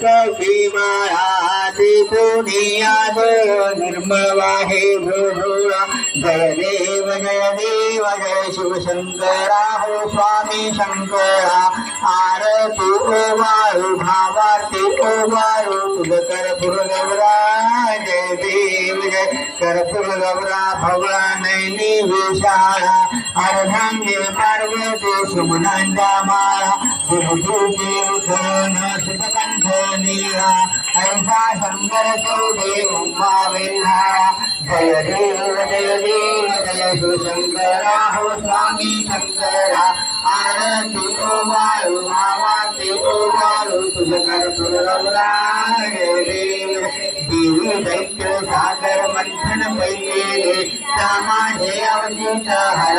शिवायाति पुण्याद निर्मवाहे भूभुवा जय देव जय देव जय शिवशङ्करा हो स्वामी शङ्करा आरति ओ वायु भावार्ति ओ वायु तुझकर्पूर गौरा जय देव जय कर्पूर गौरा भवानैनी विशाला अर्धांगे पार्वती सुमनांचा माळा गुरुजी उठण सुतकंठ नीळा ऐसा शंकर चौदे उमा वेल्हा जय देव जय देव जय सुशंकरा हो स्वामी शंकरा आरती ओ वाळू मावाती ओ वाळू तुझ कर्पूर जय देव देवी दैत्य सागर मंथन पैले त्या हे अवधीत हर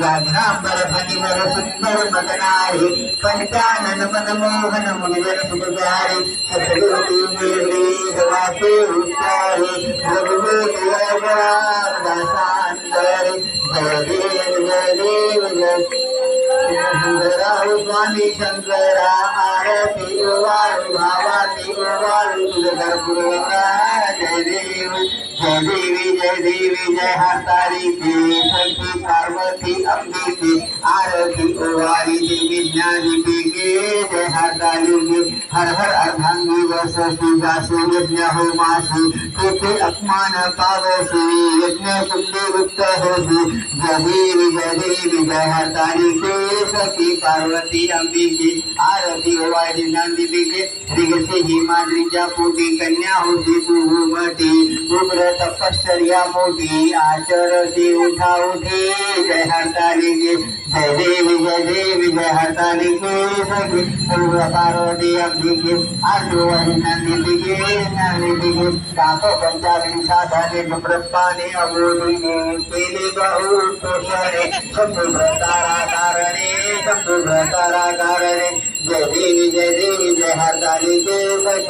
Jai Devi, Jai Devi, ओवाळू विजय ओवाळू की देवी जय हातारी की पार्वती आरती कुमारी देवी ज्ञानी के जय हाताली के हर हर अर्धांगी दासी यज्ञ हो मासी तेथे अपमान पावसी यज्ञ कुंडे गुप्त होसी जय देवी जय देवी जय हाताली के सखी पार्वती अंबिके आरती ओवाळी नंदी बिके दिगसे ही माद्रीच्या पोटी कन्या होती सुमती उग्र तपश्चर्या मोठी आचरती उठा उठे जय हरताली गे जय देवी जय देवी, जय हरताली गे सखी सर्व पार्वती अंबिके आशुवारी नंदी बिगे नंदी बिगे काप पंचाली, साधाने प्रपाने अमोदीने केले बहु तोषणे शंभू तारा कारणे शंभू तारा कारणे जय देवी जय देवी, जय हरताली सखी